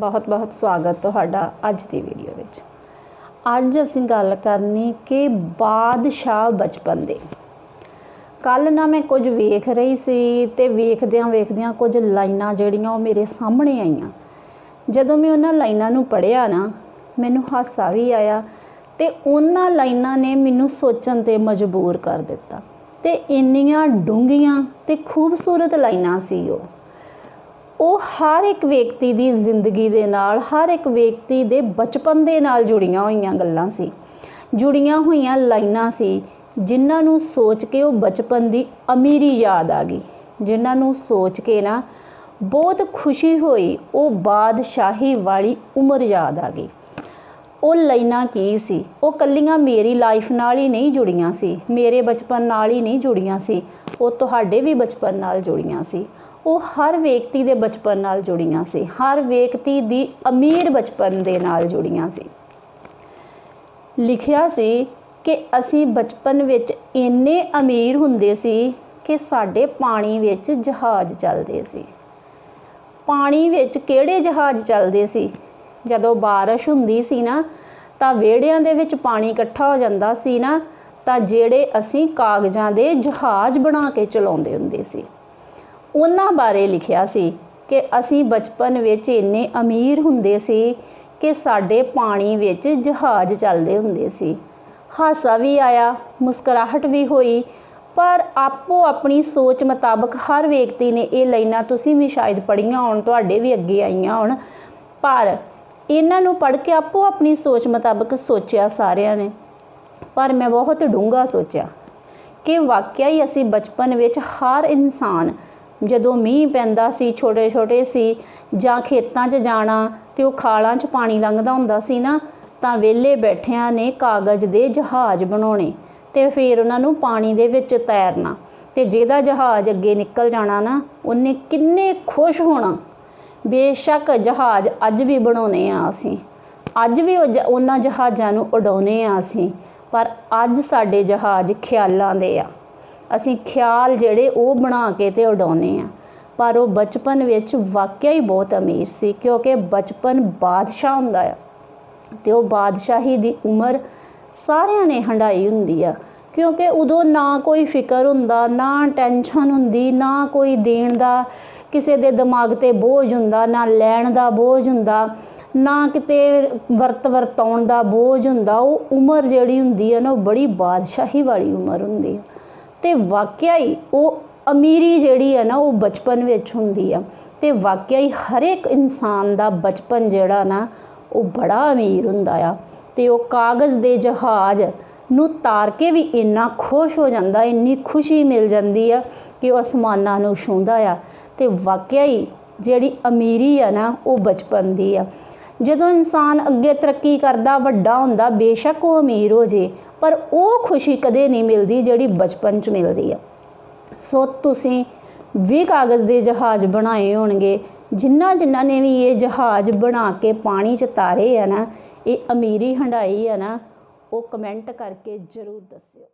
ਬਹੁਤ-ਬਹੁਤ ਸਵਾਗਤ ਤੁਹਾਡਾ ਅੱਜ ਦੀ ਵੀਡੀਓ ਵਿੱਚ। ਅੱਜ ਅਸੀਂ ਗੱਲ ਕਰਨੀ ਕਿ ਬਾਦਸ਼ਾਹ ਬਚਪਨ ਦੇ। ਕੱਲ ਨਾ ਮੈਂ ਕੁਝ ਵੇਖ ਰਹੀ ਸੀ ਤੇ ਵੇਖਦਿਆਂ ਵੇਖਦਿਆਂ ਕੁਝ ਲਾਈਨਾਂ ਜਿਹੜੀਆਂ ਉਹ ਮੇਰੇ ਸਾਹਮਣੇ ਆਈਆਂ। ਜਦੋਂ ਮੈਂ ਉਹਨਾਂ ਲਾਈਨਾਂ ਨੂੰ ਪੜ੍ਹਿਆ ਨਾ, ਮੈਨੂੰ ਹਾਸਾ ਵੀ ਆਇਆ ਤੇ ਉਹਨਾਂ ਲਾਈਨਾਂ ਨੇ ਮੈਨੂੰ ਸੋਚਣ ਤੇ ਮਜਬੂਰ ਕਰ ਦਿੱਤਾ। ਤੇ ਇੰਨੀਆਂ ਡੂੰਘੀਆਂ ਤੇ ਖੂਬਸੂਰਤ ਲਾਈਨਾਂ ਸੀ ਉਹ। ਉਹ ਹਰ ਇੱਕ ਵਿਅਕਤੀ ਦੀ ਜ਼ਿੰਦਗੀ ਦੇ ਨਾਲ, ਹਰ ਇੱਕ ਵਿਅਕਤੀ ਦੇ ਬਚਪਨ ਦੇ ਨਾਲ ਜੁੜੀਆਂ ਹੋਈਆਂ ਗੱਲਾਂ ਸੀ। ਜੁੜੀਆਂ ਹੋਈਆਂ ਲਾਈਨਾਂ ਸੀ, ਜਿਨ੍ਹਾਂ ਨੂੰ ਸੋਚ ਕੇ ਉਹ ਬਚਪਨ ਦੀ ਅਮੀਰੀ ਯਾਦ ਆ ਗਈ। ਜਿਨ੍ਹਾਂ ਨੂੰ ਸੋਚ ਕੇ ਨਾ ਬਹੁਤ ਖੁਸ਼ੀ ਹੋਈ, ਉਹ ਬਾਦਸ਼ਾਹੀ ਵਾਲੀ ਉਮਰ ਯਾਦ ਆ ਗਈ। ਉਹ ਲਾਈਨਾਂ ਕੀ ਸੀ? ਉਹ ਕੱਲੀਆਂ ਮੇਰੀ ਲਾਈਫ ਨਾਲ ਹੀ ਨਹੀਂ ਜੁੜੀਆਂ ਸੀ, ਮੇਰੇ ਬਚਪਨ ਨਾਲ ਹੀ ਨਹੀਂ ਜੁੜੀਆਂ ਸੀ, ਉਹ ਤੁਹਾਡੇ ਵੀ ਬਚਪਨ ਨਾਲ ਜੁੜੀਆਂ ਸੀ। ਉਹ ਹਰ ਵਿਅਕਤੀ ਦੇ ਬਚਪਨ ਨਾਲ ਜੁੜੀਆਂ ਸੀ। ਹਰ ਵਿਅਕਤੀ ਦੀ ਅਮੀਰ ਬਚਪਨ ਦੇ ਨਾਲ ਜੁੜੀਆਂ ਸੀ। ਲਿਖਿਆ ਸੀ ਕਿ ਅਸੀਂ ਬਚਪਨ ਵਿੱਚ ਇੰਨੇ ਅਮੀਰ ਹੁੰਦੇ ਸੀ ਕਿ ਸਾਡੇ ਪਾਣੀ ਵਿੱਚ ਜਹਾਜ਼ ਚੱਲਦੇ ਸੀ। ਪਾਣੀ ਵਿੱਚ ਕਿਹੜੇ ਜਹਾਜ਼ ਚੱਲਦੇ ਸੀ? ਜਦੋਂ ਬਾਰਿਸ਼ ਹੁੰਦੀ ਸੀ ਨਾ, ਤਾਂ ਵਿਹੜਿਆਂ ਦੇ ਵਿੱਚ ਪਾਣੀ ਇਕੱਠਾ ਹੋ ਜਾਂਦਾ ਸੀ ਨਾ, ਤਾਂ ਜਿਹੜੇ ਅਸੀਂ ਕਾਗਜ਼ਾਂ ਦੇ ਜਹਾਜ਼ ਬਣਾ ਕੇ ਚਲਾਉਂਦੇ ਹੁੰਦੇ ਸੀ। ਉਹਨਾਂ ਬਾਰੇ ਲਿਖਿਆ ਸੀ ਕਿ ਅਸੀਂ ਬਚਪਨ ਵਿੱਚ ਇੰਨੇ ਅਮੀਰ ਹੁੰਦੇ ਸੀ ਕਿ ਸਾਡੇ ਪਾਣੀ ਵਿੱਚ ਜਹਾਜ਼ ਚੱਲਦੇ ਹੁੰਦੇ ਸੀ। ਹਾਸਾ ਵੀ ਆਇਆ, ਮੁਸਕਰਾਹਟ ਵੀ ਹੋਈ, ਪਰ ਆਪੋ ਆਪਣੀ ਸੋਚ ਮੁਤਾਬਕ ਹਰ ਵਿਅਕਤੀ ਨੇ ਇਹ ਲਾਈਨਾਂ ਤੁਸੀਂ ਵੀ ਸ਼ਾਇਦ ਪੜ੍ਹੀਆਂ ਹੋਣ, ਤੁਹਾਡੇ ਵੀ ਅੱਗੇ ਆਈਆਂ ਹੋਣ, ਪਰ ਇਹਨਾਂ ਨੂੰ ਪੜ੍ਹ ਕੇ ਆਪੋ ਆਪਣੀ ਸੋਚ ਮੁਤਾਬਕ ਸੋਚਿਆ ਸਾਰਿਆਂ ਨੇ। ਪਰ ਮੈਂ ਬਹੁਤ ਡੂੰਘਾ ਸੋਚਿਆ ਕਿ ਵਾਕਿਆ ਹੀ ਅਸੀਂ ਬਚਪਨ ਵਿੱਚ ਹਰ ਇਨਸਾਨ ਜਦੋਂ ਮੀਂਹ ਪੈਂਦਾ ਸੀ ਛੋਟੇ ਛੋਟੇ ਸੀ ਜਾਂ ਖੇਤਾਂ 'ਚ ਜਾਣਾ ਤੇ ਉਹ ਖਾਲਾਂ 'ਚ ਪਾਣੀ ਲੰਘਦਾ ਹੁੰਦਾ ਸੀ ਨਾ, ਤਾਂ ਵਿਹਲੇ ਬੈਠਿਆਂ ਨੇ ਕਾਗਜ਼ ਦੇ ਜਹਾਜ਼ ਬਣਾਉਣੇ ਅਤੇ ਫਿਰ ਉਹਨਾਂ ਨੂੰ ਪਾਣੀ ਦੇ ਵਿੱਚ ਤੈਰਨਾ ਅਤੇ ਜਿਹਦਾ ਜਹਾਜ਼ ਅੱਗੇ ਨਿਕਲ ਜਾਣਾ ਨਾ, ਉਹਨੇ ਕਿੰਨੇ ਖੁਸ਼ ਹੋਣਾ। ਬੇਸ਼ੱਕ ਜਹਾਜ਼ ਅੱਜ ਵੀ ਬਣਾਉਨੇ ਆ ਅਸੀਂ, ਅੱਜ ਵੀ ਉਹ ਜ- ਉਹਨਾਂ ਜਹਾਜ਼ਾਂ ਨੂੰ ਉਡਾਉਨੇ ਆ ਅਸੀਂ, ਪਰ ਅੱਜ ਸਾਡੇ ਜਹਾਜ਼ ਖਿਆਲਾਂ ਦੇ ਆ। ਅਸੀਂ ਖਿਆਲ ਜਿਹੜੇ ਉਹ ਬਣਾ ਕੇ ਤੇ ਉਡਾਉਨੇ ਆ ਪਰ ਉਹ ਬਚਪਨ ਵਿੱਚ ਵਾਕਿਆ ਹੀ ਬਹੁਤ ਅਮੀਰ ਸੀ, ਕਿਉਂਕਿ ਬਚਪਨ ਬਾਦਸ਼ਾਹ ਹੁੰਦਾ ਆ। ਤੇ ਉਹ ਬਾਦਸ਼ਾਹੀ ਦੀ ਉਮਰ ਸਾਰਿਆਂ ਨੇ ਹੰਡਾਈ ਹੁੰਦੀ ਆ, ਕਿਉਂਕਿ ਉਦੋਂ ਨਾ ਕੋਈ ਫਿਕਰ ਹੁੰਦਾ, ਨਾ ਟੈਨਸ਼ਨ ਹੁੰਦੀ, ਨਾ ਕੋਈ ਦੇਣ ਦਾ ਕਿਸੇ ਦੇ ਦਿਮਾਗ ਤੇ ਬੋਝ ਹੁੰਦਾ, ਨਾ ਲੈਣ ਦਾ ਬੋਝ ਹੁੰਦਾ, ਨਾ ਕਿਤੇ ਵਰਤ ਵਰਤਾਉਣ ਦਾ ਬੋਝ ਹੁੰਦਾ। ਉਹ ਉਮਰ ਜਿਹੜੀ ਹੁੰਦੀ ਹੈ ਨਾ, ਉਹ ਬੜੀ ਬਾਦਸ਼ਾਹੀ ਵਾਲੀ ਉਮਰ ਹੁੰਦੀ ਹੈ ਤੇ ਵਾਕਿਆ ਹੀ ਉਹ ਅਮੀਰੀ ਜਿਹੜੀ ਹੈ ਨਾ, ਉਹ ਬਚਪਨ ਵਿੱਚ ਹੁੰਦੀ ਆ। ਤੇ ਵਾਕਿਆ ਹੀ ਹਰੇਕ ਇਨਸਾਨ ਦਾ ਬਚਪਨ ਜਿਹੜਾ ਨਾ, ਉਹ ਬੜਾ ਅਮੀਰ ਹੁੰਦਾ ਆ। ਤੇ ਉਹ ਕਾਗਜ਼ ਦੇ ਜਹਾਜ਼ ਨੂੰ ਤਾਰ ਕੇ ਵੀ ਇੰਨਾ ਖੁਸ਼ ਹੋ ਜਾਂਦਾ, ਇੰਨੀ ਖੁਸ਼ੀ ਮਿਲ ਜਾਂਦੀ ਆ ਕਿ ਉਹ ਅਸਮਾਨਾਂ ਨੂੰ ਛੂੰਹਦਾ ਆ। ਤੇ ਵਾਕਿਆ ਹੀ ਜਿਹੜੀ ਅਮੀਰੀ ਆ ਨਾ, ਉਹ ਬਚਪਨ ਦੀ ਆ। ਜਦੋਂ ਇਨਸਾਨ ਅੱਗੇ ਤਰੱਕੀ ਕਰਦਾ, ਵੱਡਾ ਹੁੰਦਾ, ਬੇਸ਼ੱਕ ਉਹ ਅਮੀਰ ਹੋ ਜੇ, ਪਰ ਉਹ ਖੁਸ਼ੀ ਕਦੇ ਨਹੀਂ ਮਿਲਦੀ ਜਿਹੜੀ ਬਚਪਨ 'ਚ ਮਿਲਦੀ ਆ। ਸੋ ਤੁਸੀਂ ਵੀ ਕਾਗਜ਼ ਦੇ ਜਹਾਜ਼ ਬਣਾਏ ਹੋਣਗੇ। ਜਿਨ੍ਹਾਂ ਜਿਨ੍ਹਾਂ ਨੇ ਵੀ ਇਹ ਜਹਾਜ਼ ਬਣਾ ਕੇ ਪਾਣੀ 'ਚ ਤਾਰੇ ਆ ਨਾ, ਇਹ ਅਮੀਰੀ ਹੰਡਾਈ ਆ ਨਾ, ਉਹ ਕਮੈਂਟ ਕਰਕੇ ਜ਼ਰੂਰ ਦੱਸਿਓ।